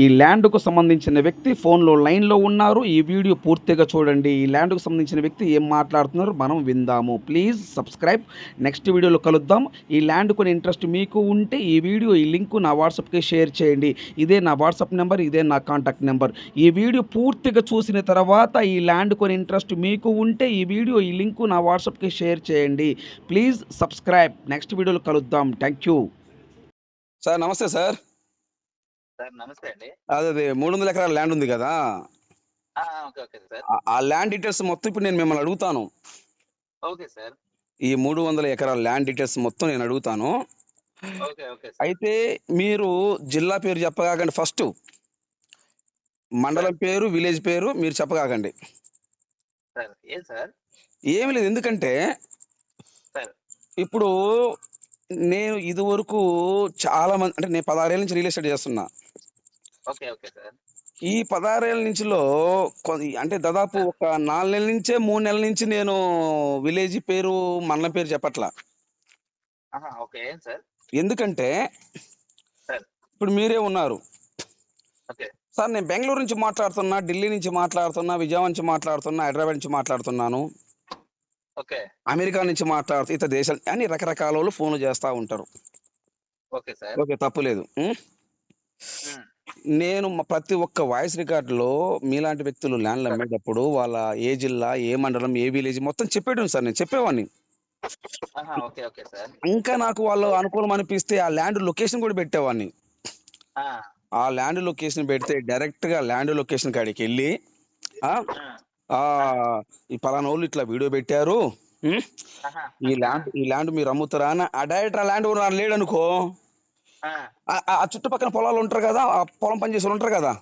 ఈ ల్యాండ్కు సంబంధించిన వ్యక్తి ఫోన్లో లైన్లో ఉన్నారు. ఈ వీడియో పూర్తిగా చూడండి. ఈ ల్యాండ్కు సంబంధించిన వ్యక్తి ఏం మాట్లాడుతున్నారు మనం విందాము. ప్లీజ్ సబ్స్క్రైబ్ నెక్స్ట్ వీడియోలో కలుద్దాం. ఈ ల్యాండ్ కొని ఇంట్రెస్ట్ మీకు ఉంటే ఈ వీడియో ఈ లింక్ నా వాట్సాప్కి షేర్ చేయండి. ఇదే నా వాట్సాప్ నెంబర్ ఇదే నా కాంటాక్ట్ నెంబర్. ఈ వీడియో పూర్తిగా చూసిన తర్వాత ఈ ల్యాండ్ కొని ఇంట్రెస్ట్ మీకు ఉంటే ఈ వీడియో ఈ లింక్ నా వాట్సాప్కి షేర్ చేయండి. ప్లీజ్ సబ్స్క్రైబ్ నెక్స్ట్ వీడియోలో కలుద్దాం. థ్యాంక్ యూ సార్ నమస్తే సార్. సార్ నమస్తే అండి. అదే అదే మూడు వందల ఎకరాల ల్యాండ్ ఉంది కదా? ఆ, ఓకే ఓకే సార్. ఆ- ఆ ల్యాండ్ డీటెయిల్స్ మొత్తం ఇప్పుడు నేను మిమ్మల్ని అడుగుతాను. Okay sir. ఈ మూడు వందల ఎకరాల ల్యాండ్ డీటెయిల్స్ మొత్తం నేను అడుగుతాను. Okay okay sir. అయితే మీరు జిల్లా పేరు చెప్పగాకండి ఫస్ట్. మండలం పేరు విలేజ్ పేరు మీరు చెప్పగాకండి. ఏమి లేదు ఎందుకంటే ఇప్పుడు నేను ఇది వరకు చాలా మంది అంటే నేను పదహారేళ్ళ నుంచి రియల్ ఎస్టేట్ చేస్తున్నా. ఈ పదహారేళ్ళ నుంచిలో అంటే దాదాపు ఒక నాలుగు నెలల నుంచే మూడు నెలల నుంచి నేను విలేజ్ పేరు మండలం పేరు చెప్పట్లా. ఎందుకంటే ఇప్పుడు మీరే ఉన్నారు. ఓకే. సార్ నేను బెంగళూరు నుంచి మాట్లాడుతున్నా ఢిల్లీ నుంచి మాట్లాడుతున్నా విజయవాడ నుంచి మాట్లాడుతున్నా హైదరాబాద్ నుంచి మాట్లాడుతున్నాను. ఓకే. అమెరికా నుంచి మాట్లాడుతూ ఇతర దేశాలు అని రకరకాల వాళ్ళు ఫోన్లు చేస్తూ ఉంటారు. Okay sir. ఓకే తప్పులేదు ఉం? ఉమ్, నేను మ- ప్రతి ఒక్క వాయిస్ రికార్డులో మీలాంటి వ్యక్తులు ల్యాండ్లు అమ్మేటప్పుడు వాళ్ళ ఏ జిల్లా ఏ మండలం ఏ విలేజ్ మొత్తం చెప్పేయడం సార్ నేను చెప్పేవాడిని ఇంకా నాకు వాళ్ళు అనుకూలం అనిపిస్తే ఆ ల్యాండ్ లొకేషన్ కూడా పెట్టేవాడిని ఆ, ల్యాండ్ లొకేషన్ పెడితే డైరెక్ట్గా ల్యాండ్ లొకేషన్ కాడికి వెళ్ళి ఈ పలానా వాళ్ళు ఇట్లా వీడియో పెట్టారు ఈ ల్యాండ్ ఈ ల్యాండ్ మీరు అమ్ముతారా అని ఆ డైరెక్ట్ ఆ ల్యాండ్ ఓనర్ లేడు అనుకో ఆ, చుట్టుపక్కల పొలాలు ఉంటారు కదా ఆ పొలం పని చేసే వాళ్ళు ఉంటారు కదా?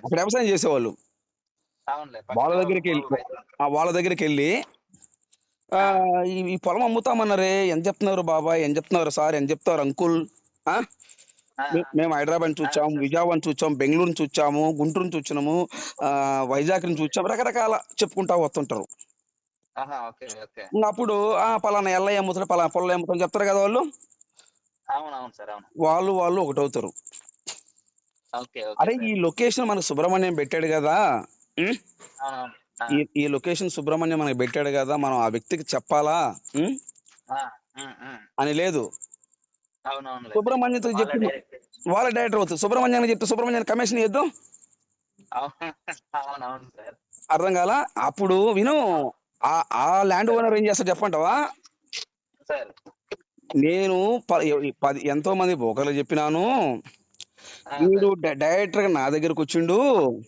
అక్కడ వ్యవసాయం చేసేవాళ్ళు. వాళ్ళ దగ్గరికి వెళ్ళి ఆ వాళ్ళ దగ్గరికి వెళ్ళి ఆ, ఈ పొలం అమ్ముతామన్నారే ఎంత చెప్తున్నారు బాబాయ్ ఎంత చెప్తున్నారు సార్ ఎంత చెప్తున్నారు అంకుల్? మేము హైదరాబాద్ నుంచి వచ్చాము విజయవాడ నుంచి వచ్చాము బెంగళూరు నుంచి వచ్చాము గుంటూరు నుంచి వచ్చాము రకరకాల చెప్పుకుంటా వస్తుంటారు. అప్పుడు ఆ పలానా ఎల్లయ్య అమ్ముతాడు పలానా పొలం అమ్ముతాడు చెప్తారు కదా వాళ్ళు? అవునవును సార్ అవును. వాళ్ళు వాళ్ళు ఒకటవుతారు. అరే. ఈ లొకేషన్ మనకు సుబ్రహ్మణ్యం పెట్టాడు కదా ఈ లొకేషన్ సుబ్రహ్మణ్యం మనకి పెట్టాడు కదా మనం ఆ వ్యక్తికి చెప్పాలా అని లేదు. సుబ్రహ్మణ్యంతో వాళ్ళ చెప్పి వాళ్ళ డైరెక్టర్ అవుతుంది సుబ్రహ్మణ్యాన్ని చెప్తే సుబ్రహ్మణ్యాన్ని కమిషన్ ఇద్దాం అర్థం కాల? అప్పుడు విను ఆ ఆ ల్యాండ్ ఓనర్ ఏం చేస్తాడు చెప్పంటావా సార్ నేను పది ఎంతో మంది బోకర్లు చెప్పినాను. వీడు డైరెక్టర్గా నా దగ్గరకు వచ్చిండు.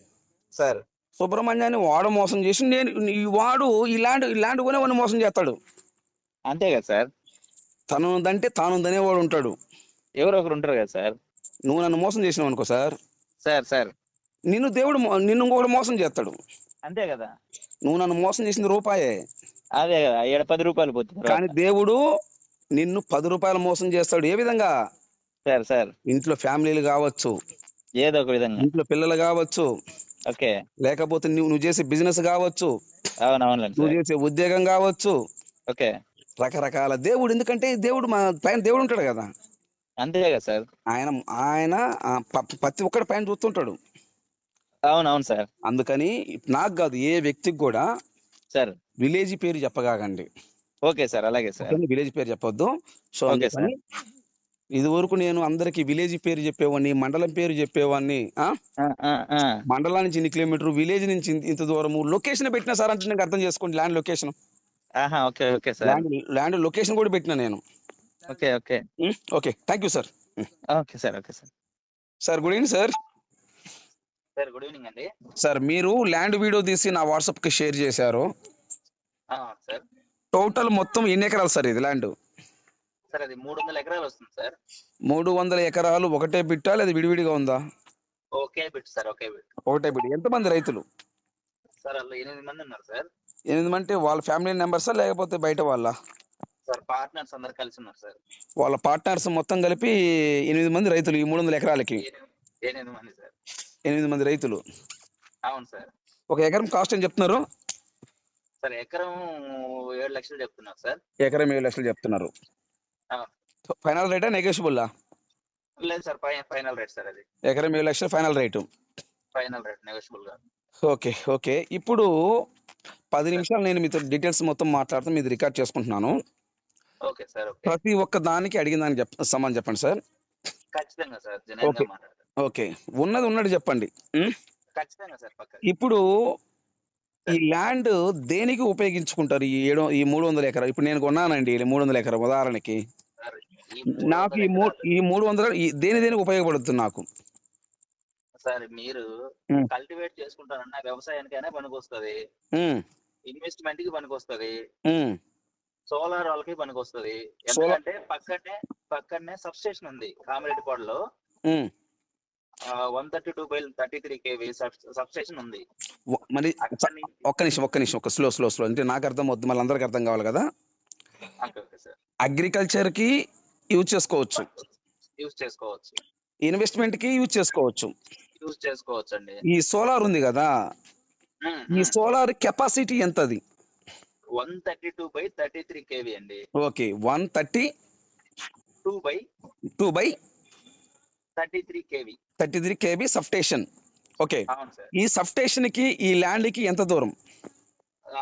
సార్. సుబ్రహ్మణ్యాన్ని వాడు మోసం చేసి నేను ఈ వాడు ఈ ల్యాండ్ కొనే వాడిని మోసం చేస్తాడు. అంతే కదా సార్? తనుందంటే తానుందనే వాడు ఉంటాడు. ఎవరో ఒకరు ఉంటారు కదా సార్? నువ్వు నన్ను మోసం చేసినావు అనుకో సార్. Sir sir. నిన్ను దేవుడు నిన్ను ఇంకొకడు మోసం చేస్తాడు. అంతే కదా? నువ్వు నన్ను మోసం చేసింది రూపాయే. అదే కదా ఏడ పది రూపాయలు పోతుంది కానీ దేవుడు నిన్ను పది రూపాయలు మోసం చేస్తాడు. ఏ విధంగా? Sir sir. ఇంట్లో ఫ్యామిలీలు కావచ్చు. ఏదో ఒక విధంగా. ఇంట్లో పిల్లలు కావచ్చు. ఓకే. లేకపోతే నువ్వు నువ్వు చేసే బిజినెస్ కావచ్చు. నువ్వు చేసే ఉద్యోగం కావచ్చు. ఓకే. రకరకాల దేవుడు. ఎందుకంటే దేవుడు మా పైన దేవుడు ఉంటాడు కదా. అంతే కదా సార్. ఆయన ఆయన ఆ, ప- ప్రతి ఒక్కటి పైన చూస్తుంటాడు. అవునవును సార్. అందుకని నాకు కాదు ఏ వ్యక్తికి కూడా సార్. విలేజ్ పేరు చెప్పగాకండి. ఓకే సార్ అలాగే సార్. విలేజ్ పేరు చెప్పొద్దు. So okay sir. ఇది వరకు నేను అందరికి విలేజ్ పేరు చెప్పేవాడిని మండలం పేరు చెప్పేవాడిని. మండలం నుంచి ఇన్ని కిలోమీటర్ విలేజ్ నుంచి ఇంత- దూరము లొకేషన్ పెట్టినా సార్ అంటే నాకు అర్థం చేసుకోండి land location. Okay okay sir. Land location కూడా పెట్టినా నేను. Okay okay. Okay. Thank you sir. Okay sir okay sir. Sir good evening sir. Sir good evening అండి. సార్ మీరు ల్యాండ్ వీడియో తీసి నా వాట్సాప్కి షేర్ చేశారు. సార్. టోటల్ మొత్తం ఎన్ని ఎకరాలు సార్ ఇది ల్యాండ్? సార్ అది మూడు వందల ఎకరాలు వస్తుంది సార్. మూడు వందల ఎకరాలు ఒకటే బిట్టా లేదా విడివిడిగా ఉందా? Okay bit sir okay bit. ఒకటే బిట్. ఎంతమంది రైతులు? సార్ అందులో ఎనిమిది మంది ఉన్నారు సార్. ఎనిమిది అంటే వాళ్ళ ఫ్యామిలీ మెంబర్సా లేకపోతే బయట వాళ్ళ? సార్ పార్ట్నర్స్ అందరు కలిసి ఉన్నారు సార్. వాళ్ళ పార్ట్నర్స్ మొత్తం కలిపి ఎనిమిది మంది రైతులు ఈ మూడు వందల ఎకరాలకి? ఎనిమిది మంది సార్. ఎనిమిది మంది రైతులు. అవును సార్. ఒక ఎకరం కాస్ట్ అని చెప్తున్నారు? సార్ ఎకరం ఏడు లక్షలు చెప్తున్నారు సార్. ఎకరం ఏడు లక్షలు చెప్తున్నారు. ఫైనల్ రేటా నెగోషియబుల్లా లేదు సార్ ఫైనల్ రేట్ సార్ అది. ఎకరం ఏడు లక్షలు final rate. Final rate నెగోషియబుల్గా. Okay okay. ఇప్పుడు పది నిమిషాలు నేను మీతో డీటెయిల్స్ మొత్తం మాట్లాడుతూ మీది రికార్డ్ చేసుకుంటున్నాను. ఓకే సార్ ప్రతి ఒక్క దానికి అడిగిన దానికి చెప్ సమాన్ చెప్పండి సార్. ఖచ్చితంగా సార్ ఓకే ఉన్నది ఉన్నట్టు చెప్పండి? ఖచ్చితంగా సార్ ఇప్పుడు ఈ ల్యాండ్ దేనికి ఉపయోగించుకుంటారు? ఈ ఏడు ఈ మూడు వందల ఎకరా ఇప్పుడు నేను కొన్నానండి మూడు వందల ఎకరా ఉదాహరణకి. నాకు ఈ మూడు ఈ మూడు వందల దేని దేనికి ఉపయోగపడుతుంది నాకు? సార్ మీరు. కల్టివేట్ చేసుకుంటారన్న వ్యవసాయానికైనా పనికొస్తది. ఇన్వెస్ట్మెంట్కి పనికొస్తది. సోలార్ వాళ్ళకి పనికొస్తది. ఎందుకంటే పక్కనే పక్కనే సబ్ స్టేషన్ ఉంది కామిరెడ్డిపాడులో. One thirty two by thirty three KV substation ఉంది. మరి ఒక్క నిమిషం ఒక్క నిమిషం ఒక్క స్లో స్లో స్లో. అంటే నాకు అర్థం వద్దు మళ్ళీ అందరికి అర్థం కావాలి కదా? అగ్రికల్చర్కి యూజ్ చేసుకోవచ్చు. యూజ్ చేసుకోవచ్చు. ఇన్వెస్ట్మెంట్కి యూజ్ చేసుకోవచ్చు. యూజ్ చేసుకోవచ్చు అండి ఈ సోలార్ ఉంది కదా? ఈ solar capacity ఎంతది? One thirty two by thirty three KV అండి. Okay one thirty two by two by thirty three KV thirty three KB substation okay. ఈ సబ్స్టేషన్కి ఈ ల్యాండ్కి ఎంత దూరం?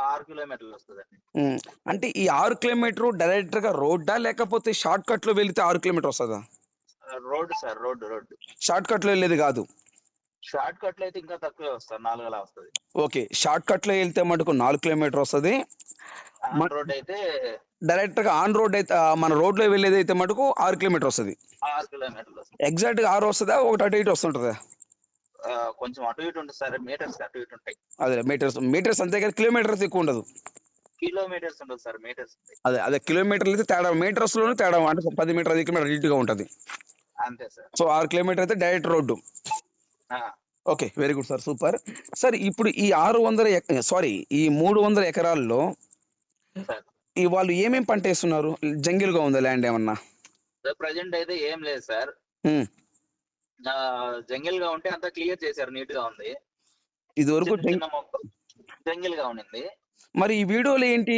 ఆరు కిలోమీటర్లు వస్తుందండి. ఉమ్, అంటే ఈ ఆరు కిలోమీటర్ డైరెక్ట్గా రోడ్డా లేకపోతే షార్ట్ కట్లో వెళితే ఆరు కిలోమీటర్ వస్తుందా? Road sir road road. Short కట్లో వెళ్ళేది కాదు. షార్ట్ కట్లో అయితే ఇంకా తక్కువే వస్తారు నాలుగు అలా వస్తుంది. ఓకే. షార్ట్ కట్లో వెళ్తే మటుకు నాలుగు కిలోమీటర్ వస్తుంది. రోడ్ అయితే డైరెక్ట్గా ఆన్ రోడ్ అయితే మన రోడ్లో వెళ్ళేది అయితే మటుకు ఆరు కిలోమీటర్ వస్తుంది. ఆరు కిలోమీటర్లు ఎగ్జాక్ట్గా ఆరు వస్తుందా ఒకటి అటు ఇటు వస్తుంటుందా? కొంచెం అటు ఇటు ఉంటుంది సార్ మీటర్స్ అటు ఇటు ఉంటాయి. అదే మీటర్స్ మీటర్స్ అంతే కదా కిలోమీటర్స్ ఎక్కువ ఉండదు. కిలోమీటర్స్ ఉంటుంది సార్ మీటర్స్. అదే అదే కిలోమీటర్లు అయితే తేడా మీటర్స్లోనే తేడా అంటే పది మీటర్ ఐదు కిలోమీటర్ ఇటుగా ఉంటుంది. అంతే సార్. సో ఆరు కిలోమీటర్ అయితే direct road. Okay very good sir super. Sir ఇప్పుడు ఈ ఆరు వందల సారీ ఈ మూడు వందల ఎకరాల్లో ఈ వాళ్ళు ఏమేం పంట వేస్తున్నారు? జంగిల్గా ఉందా ల్యాండ్ ఏమన్నా? ప్రజెంట్ అయితే ఏం లేదు సార్. జంగిల్గా ఉంటే అంతా క్లియర్ చేశారు నీట్గా ఉంది ఇది వరకు జంగిల్గా ఉండింది. మరి ఈ వీడియోలో ఏంటి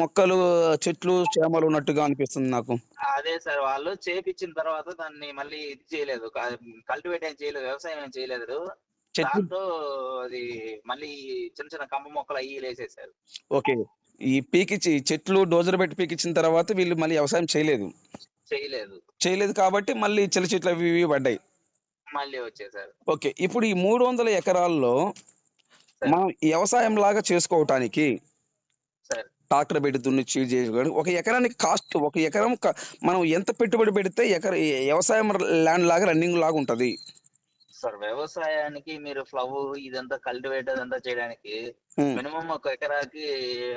మొక్కలు చెట్లు చేమలు ఉన్నట్టుగా అనిపిస్తుంది నాకు? అదే సార్ వాళ్ళు చేపించిన తర్వాత దాన్ని మళ్ళీ ఇది చేయలేదు. కల్టివేట్ ఏం చేయలేదు వ్యవసాయం ఏం చేయలేదు. చెట్లు అది మళ్ళీ చిన్న చిన్న కంప మొక్కలు అయ్యి వేసేసారు ఓకే. ఈ పీకిచ్చి చెట్లు డోజర్ పెట్టి పీకిచ్చిన తర్వాత వీళ్ళు మళ్ళీ వ్యవసాయం చేయలేదు. చేయలేదు. చేయలేదు కాబట్టి మళ్ళీ చిన్న చెట్లు అవి ఇవి పడ్డాయి. మళ్ళీ వచ్చేసారు ఓకే ఇప్పుడు ఈ మూడు వందల ఎకరాల్లో. మనం వ్యవసాయం లాగా చేసుకోవటానికి సార్. ట్రాక్టర్ పెట్టి దున్నిచ్చి చేసుకోవడానికి ఒక ఎకరానికి కాస్ట్ ఒక ఎకరం మనం ఎంత పెట్టుబడి పెడితే ఎకర వ్యవసాయం ల్యాండ్ లాగా రన్నింగ్ లాగా ఉంటది. సార్ వ్యవసాయానికి మీరు ఫ్లవర్ ఇదంతా కల్టివేట్ అదంతా చేయడానికి మినిమం ఒక ఎకరాకి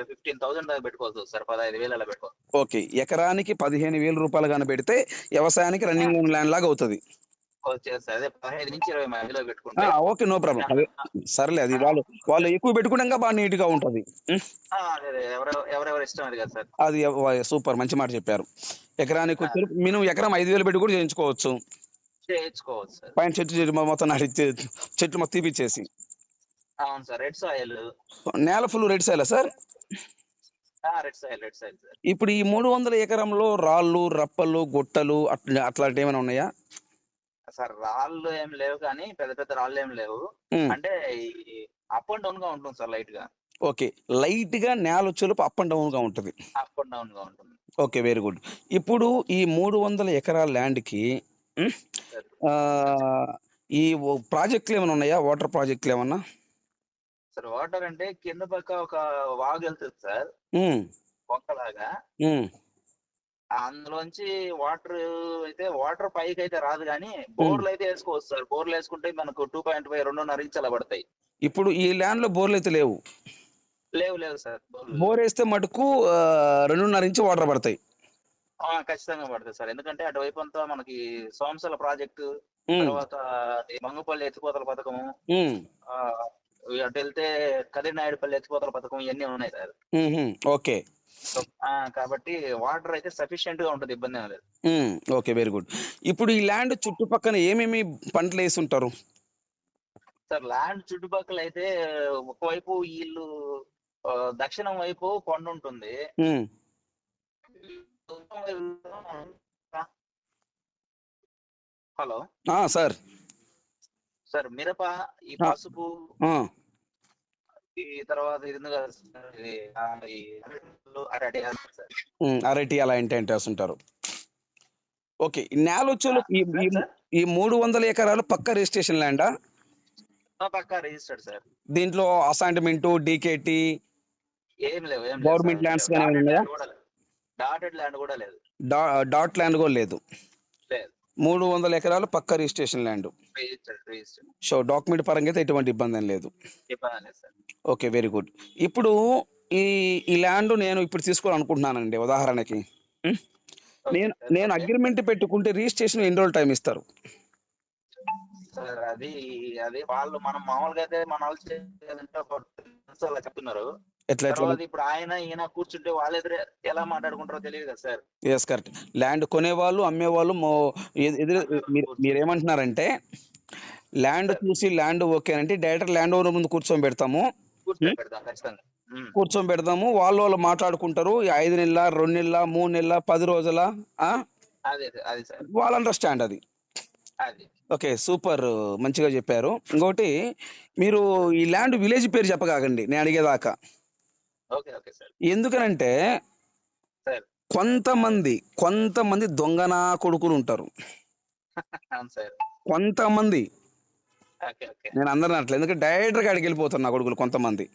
ఫిఫ్టీన్ థౌసండ్ దాకా పెట్టుకోవచ్చు సార్ పదహైదు వేలు అలా పెట్టుకోవచ్చు ఓకే ఎకరానికి పదిహేను వేల రూపాయలు కానీ పెడితే వ్యవసాయానికి రన్నింగ్ ల్యాండ్ లాగా అవుతుంది. అదే పదహైదు నుంచి ఇరవై మధ్యలో ఆ, పెట్టుకుంటే. Okay no problem. సర్లే అది వాళ్ళు వాళ్ళు ఎక్కువ పెట్టుకున్నాక బాగా నీట్గా ఉంటది ఎవరెవరు ఇష్టం అది కదా సార్. అది సూపర్ మంచి మాట చెప్పారు. ఎకరానికి మినిమం ఎకరం ఐదు వేలు పెట్టి కూడా చేయించుకోవచ్చు. చేయించుకోవచ్చు. సార్ పైన చెట్టు చెట్టు మొత్తం నాటి చెట్లు మొత్తం తీపిచ్చేసి. అవును సార్ రెడ్ సాయిల్. నేల full red sir? Red soil red soil sir. ఇప్పుడు ఈ మూడు వందల ఎకరంలో రాళ్ళు రప్పలు గుట్టలు అట్లా అట్లాంటివి ఏమైనా ఉన్నాయా? సార్ రాళ్ళు ఏం లేవు కానీ పెద్ద పెద్ద రాళ్ళు ఏం లేవు. అంటే అప్ అండ్ డౌన్గా ఉంటుంది సార్ లైట్గా ఓకే లైట్గా నేల వచ్చేలోపు అప్ అండ్ డౌన్గా ఉంటుంది. అప్ అండ్ డౌన్గా ఉంటుంది. Okay very good. ఇప్పుడు ఈ మూడు వందల ఎకరాల ల్యాండ్కి ఆ, ఈ ఓ- ప్రాజెక్టులు ఏమైనా ఉన్నాయా? వాటర్ ప్రాజెక్టులు ఏమన్నా? సార్ వాటర్ అంటే కింద పక్క ఒక వాగు వెళ్తుంది సార్. ఉమ్, వంకలాగా ఉమ్, అందులోంచి వాటర్ అయితే వాటర్ పైకి అయితే రాదు కానీ బోర్లు అయితే వేసుకోవచ్చు సార్. బోర్లు వేసుకుంటే మనకు టూ పాయింట్ ఫైవ్ రెండున్నర ఇంచ్ అలా పడతాయి. ఇప్పుడు ఈ ల్యాండ్లో బోర్లు అయితే లేవు. లేవు లేవు సార్. బోర్లు బోర్ వేస్తే మటుకు ఆ, రెండున్నర ఇంచు వాటర్ పడతాయి. ఖచ్చితంగా పడతాయి సార్. ఎందుకంటే అటువైపు అంతా మనకి సోమసల ప్రాజెక్టు తర్వాత మంగపల్లి ఎత్తిపోతల పథకము అటు వెళ్తే కదిరినాయుడుపల్లి ఎత్తిపోతల పథకం ఇవన్నీ ఉన్నాయి సార్. ఓకే. కాబట్టి వాటర్ అయితే సఫిషియెంట్గా ఉంటుంది ఇబ్బంది లేదు. Okay very good. ఇప్పుడు ఈ ల్యాండ్ చుట్టుపక్కల ఏమేమి పంటలు వేసి ఉంటారు సార్ ల్యాండ్ చుట్టుపక్కల అయితే ఒకవైపు వీళ్ళు దక్షిణం వైపు కొండ ఉంటుంది. Hello sir. సార్ మిరప ఈ. పసుపు ఈ తర్వాత అరటి అలా ఏంటి వేస్తుంటారు. ఓకే ఈ నేల వచ్చేలు ఈ మూడు వందల ఎకరాలు పక్క రిజిస్ట్రేషన్ ల్యాండా? పక్కా రిజిస్టర్డ్ సార్. దీంట్లో అసైన్మెంట్ డీకేటి Government lands గానే ఉన్నాయా? డాటెడ్ ల్యాండ్ కూడా లేదు. డాట్ ల్యాండ్ కూడా లేదు. లేదు. మూడు వందల ఎకరాలు పక్క రిజిస్ట్రేషన్ ల్యాండ్ సో డాక్యుమెంట్ పరంగా అయితే ఎటువంటి ఇబ్బంది లేదు. ఓకే వెరీ గుడ్ ఇప్పుడు ఈ ఈ ల్యాండ్ నేను ఇప్పుడు తీసుకోవాలనుకుంటున్నానండి ఉదాహరణకి. ఉం? నేను నేను. అగ్రిమెంట్ పెట్టుకుంటే రిజిస్ట్రేషన్ ఎన్ని రోజులు టైం ఇస్తారు అది అది వాళ్ళు మనం మామూలుగా అయితే మన వాళ్ళు చెప్తున్నారు. ఎట్లా తర్వాత ఇప్పుడు ఆయన ఈయన కూర్చుంటే వాళ్ళ ఎదురు ఎలా మాట్లాడుకుంటారో తెలియదు కదా సార్. ఎస్ కరెక్ట్ ల్యాండ్ కొనేవాళ్ళు అమ్మేవాళ్ళు ఎదురు మీరు మీరేమంటున్నారంటే ల్యాండ్ చూసి ల్యాండ్ ఓకే అంటే డైరెక్ట్ ల్యాండ్ ఓనర్ ముందు కూర్చొని పెడతాము. కూర్చొని ఖచ్చితంగా. ఉమ్. కూర్చొని పెడతాము. వాళ్ళు వాళ్ళు మాట్లాడుకుంటారు ఐదు నెలల రెండు నెలల మూడు నెలల పది రోజుల ఆ? అదే అదే, అది సార్. వాళ్ళ అండర్స్టాండ్ అది. అది. ఓకే సూపర్ మంచిగా చెప్పారు. ఇంకోటి మీరు ఈ ల్యాండ్ విలేజ్ పేరు చెప్పగాకండి నేను అడిగేదాకా. ఎందుకనంటే కొంతమంది కొంతమంది దొంగన కొడుకులు ఉంటారు. కొంతమంది. నేను అందరిని అట్లా ఎందుకంటే డైరెక్ట్గా అడిగి వెళ్ళిపోతారు నా కొడుకులు కొంతమంది.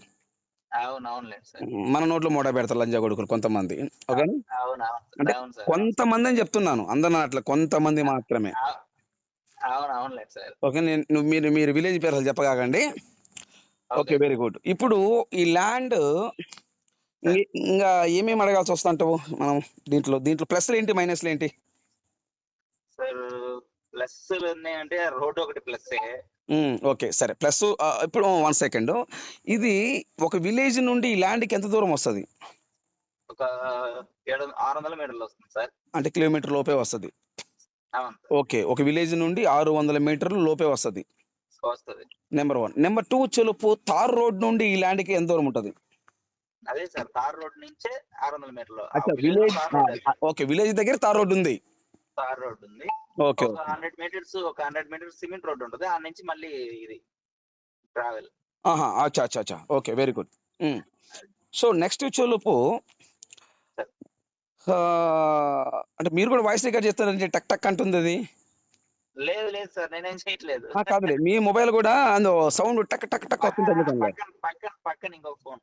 మన నోట్లో మూట పెడతారు లంజా కొడుకులు కొంతమంది. ఓకే అంటే కొంతమంది అని చెప్తున్నాను అందరిని అట్లా కొంతమంది మాత్రమే. ఓకే నేను మీరు మీరు విలేజ్ పేరు చెప్పగాకండి. ఓకే వెరీ గుడ్ ఇప్పుడు ఈ ల్యాండ్ ఇంకా ఏమేమి అడగాల్సి వస్తుంటావు మనం దీంట్లో? దీంట్లో ప్లస్ ఏంటి మైనస్లు ఏంటి? సార్ ప్లస్ అంటే రోడ్ ఒకటి ప్లస్ ఓకే సరే. ప్లస్ ఇప్పుడు వన్ సెకండ్. ఇది ఒక విలేజ్ నుండి ఈ ల్యాండ్కి ఎంత దూరం వస్తుంది? ఒక ఏడు ఆరు వందల మీటర్లు వస్తుంది సార్. అంటే కిలోమీటర్ లోపే వస్తుంది. ఓకే ఒక విలేజ్ నుండి ఆరు వందల మీటర్లు లోపే వస్తుంది. వస్తుంది. Number one. నెంబర్ టూ చెలుపు తార్ రోడ్ నుండి ఈ ల్యాండ్కి ఎంత దూరం ఉంటుంది? అదే సార్ తార్ రోడ్ నుంచే ఆరు వందల మీటర్లు. విలేజ్. ఓకే విలేజ్ దగ్గర తార్ రోడ్ ఉంది. తార్ రోడ్ ఉంది. ఓకే హండ్రెడ్ మీటర్స్ ఒక హండ్రెడ్ మీటర్స్ సిమెంట్ రోడ్ ఉంటుంది. ఆ నుంచి మళ్ళీ ఇది ట్రావెల్. ఆహా అచ్చా అచ్చా అచ్చా. Okay very good. So next చెలుపు అంటే మీరు కూడా వాయిస్ రికార్డ్ చేస్తారంటే టక్ టక్ అంటుంది అది. లేదు లేదు సార్ నేనేం చేయట్లేదు. కాదులే మీ మొబైల్ కూడా అందులో సౌండ్ టక్ టక్ టక్ వస్తుంటుంది ఎందుకంటే పక్కన పక్కన ఇంకొక ఫోన్.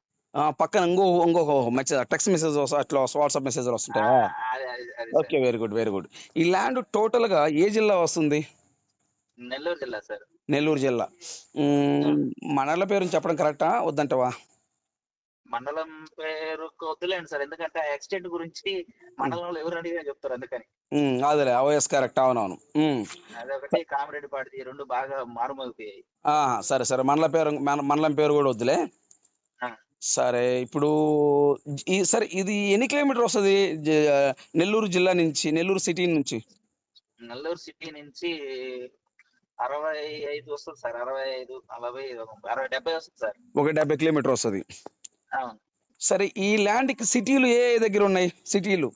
పక్కన ఇంకో ఇంకొక మెసేజ్ టెక్స్ట్ మెసేజ్ అట్లా వాట్సాప్ మెసేజ్ వస్తుంటాయా? అదే అదే అదే okay very good very good. ఈ ల్యాండ్ టోటల్గా ఏ జిల్లా వస్తుంది. నెల్లూరు జిల్లా సార్. నెల్లూరు జిల్లా. మండల పేరు చెప్పడం కరెక్టా? వద్దంటవా? మండలం పేరు వద్దులేండి సార్. ఎందుకంటే ఆ ఎక్స్టెంట్ గురించి మండలంలో ఎవరు అడిగినా చెప్తారు అందుకని. అదేలే ఓఎస్ కరెక్ట్ అవునవును. అదొకటి కామిరెడ్డి పాటిది ఈ రెండు బాగా మారుమోగిపోయాయి. సరే సరే మండల పేరు మండలం పేరు కూడా వద్దులే. సరే ఇప్పుడు ఈ సరే ఇది ఎన్ని కిలోమీటర్ వస్తుంది? నెల్లూరు జిల్లా నుంచి నెల్లూరు సిటీ నుంచి? నెల్లూరు సిటీ నుంచి అరవై ఐదు వస్తుంది సార్. అరవై ఐదు నలభై అరవై డెబ్బై వస్తుంది సార్. ఒక డెబ్బై కిలోమీటర్ వస్తుంది. సరే ఈ ల్యాండ్కి సిటీలు ఏ దగ్గర ఉన్నాయి? సిటీలు?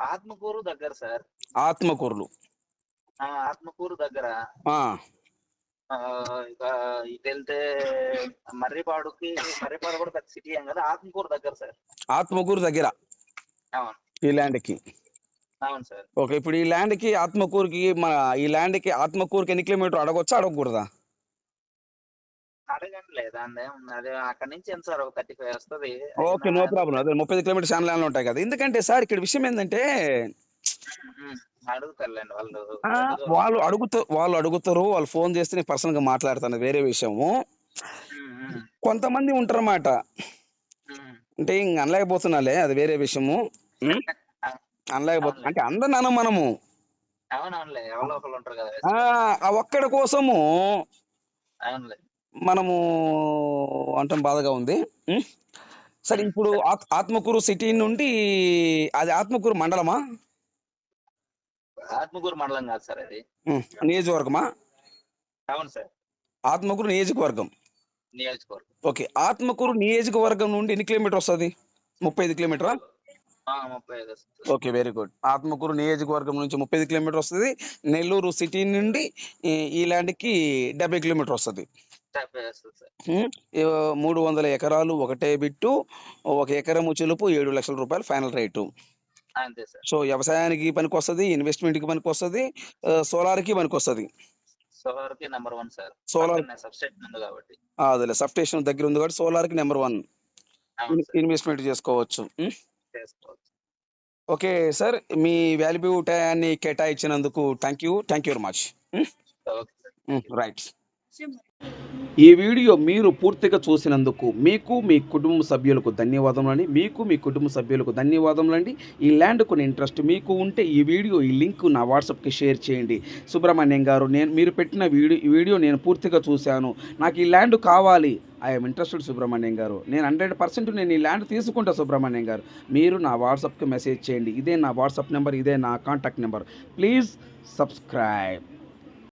ఆత్మకూరు దగ్గర సార్. ఆత్మకూరులు. ఆ, ఆత్మకూరు దగ్గర. ఇక ఇటు వెళ్తే మర్రిపాడుకి మర్రిపాడు కూడా పెద్ద సిటీ ఏం కదా ఆత్మకూరు దగ్గర సార్. ఆత్మకూరు దగ్గర? అవును. ఈ ల్యాండ్కి అవును సార్. ఓకే ఇప్పుడు ఈ ల్యాండ్కి ఆత్మకూరుకి మన ఈ ల్యాండ్కి ఆత్మకూరుకి ఎన్ని కిలోమీటర్ అడగొచ్చా? అడగకూడదా? అడగండి లేదా అదే అక్కడ నుంచి ఎంత సార్? ఒక థర్టీ ఫైవ్ వస్తుంది. Okay no problem. అదే ముప్పై కిలోమీటర్స్ చాలా ల్యాండ్లు ఉంటాయి కదా. ఎందుకంటే సార్ ఇక్కడ విషయం ఏంటంటే అడుగుతారులేండి వాళ్ళు. వాళ్ళు అడుగుతారు వాళ్ళు అడుగుతారు వాళ్ళు ఫోన్ చేస్తే నేను పర్సనల్గా మాట్లాడతాను వేరే విషయము. కొంతమంది ఉంటారన్నమాట. అంటే ఇంక అనలేకపోతున్నాలే అది వేరే విషయము? అనలేకపోతున్నా అంటే అందరు నాన్న మనము. ఆ ఆ ఒక్కడి కోసము అవునులే. మనము అంటాం బాధగా ఉంది? సరే ఇప్పుడు ఆత్- ఆత్మకూరు సిటీ నుండి అది ఆత్మకూరు మండలమా? ఆత్మకూరు మండలం కాదు సార్ అది. నియోజకవర్గమా? అవును సార్. ఆత్మకూరు నియోజకవర్గం. నియోజకవర్గం. ఓకే ఆత్మకూరు నియోజకవర్గం నుండి ఎన్ని కిలోమీటర్ వస్తుంది? ముప్పై ఐదు కిలోమీటరా? Okay very good. ఆత్మకూరు నియోజకవర్గం నుంచి ముప్పై కిలోమీటర్ వస్తుంది. నెల్లూరు సిటీ నుండి ఈ ల్యాండ్కి డెబ్బై కిలోమీటర్ వస్తుంది. మూడు వందల ఎకరాలు ఒకటే బిట్టు ఒక ఎకరము చెలుపు ఏడు లక్షల రూపాయలు ఫైనల్ రేటు. అంతే సార్. సో వ్యవసాయానికి పనికి వస్తుంది ఇన్వెస్ట్మెంట్కి పనికి వస్తుంది సోలార్కి పనికి వస్తుంది. సోలార్కి number one sir. Solar substation ఉంది కాబట్టి. అదే సబ్ స్టేషన్ దగ్గర ఉంది కాబట్టి సోలార్కి నెంబర్ వన్. ఇన్వెస్ట్మెంట్ చేసుకోవచ్చు. చేసుకోవచ్చు ఓకే సార్ మీ వాల్యూ టయాన్ని కేటాయించినందుకు thank you thank you very much right. ఈ వీడియో మీరు పూర్తిగా చూసినందుకు మీకు మీ కుటుంబ సభ్యులకు ధన్యవాదములండి మీకు మీ కుటుంబ సభ్యులకు ధన్యవాదములండి ఈ ల్యాండ్ కొన్ని ఇంట్రెస్ట్ మీకు ఉంటే ఈ వీడియో ఈ లింక్ నా వాట్సాప్కి షేర్ చేయండి. సుబ్రహ్మణ్యం గారు నేను మీరు పెట్టిన వీడియో ఈ వీడియో నేను పూర్తిగా చూశాను. నాకు ఈ ల్యాండ్ కావాలి. ఐఎమ్ ఇంట్రెస్టెడ్ సుబ్రహ్మణ్యం గారు. నేను హండ్రెడ్ పర్సెంట్ నేను ఈ ల్యాండ్ తీసుకుంటా సుబ్రహ్మణ్యం గారు. మీరు నా వాట్సాప్కి మెసేజ్ చేయండి. ఇదే నా వాట్సాప్ నెంబర్ ఇదే నా కాంటాక్ట్ నెంబర్ ప్లీజ్ సబ్స్క్రైబ్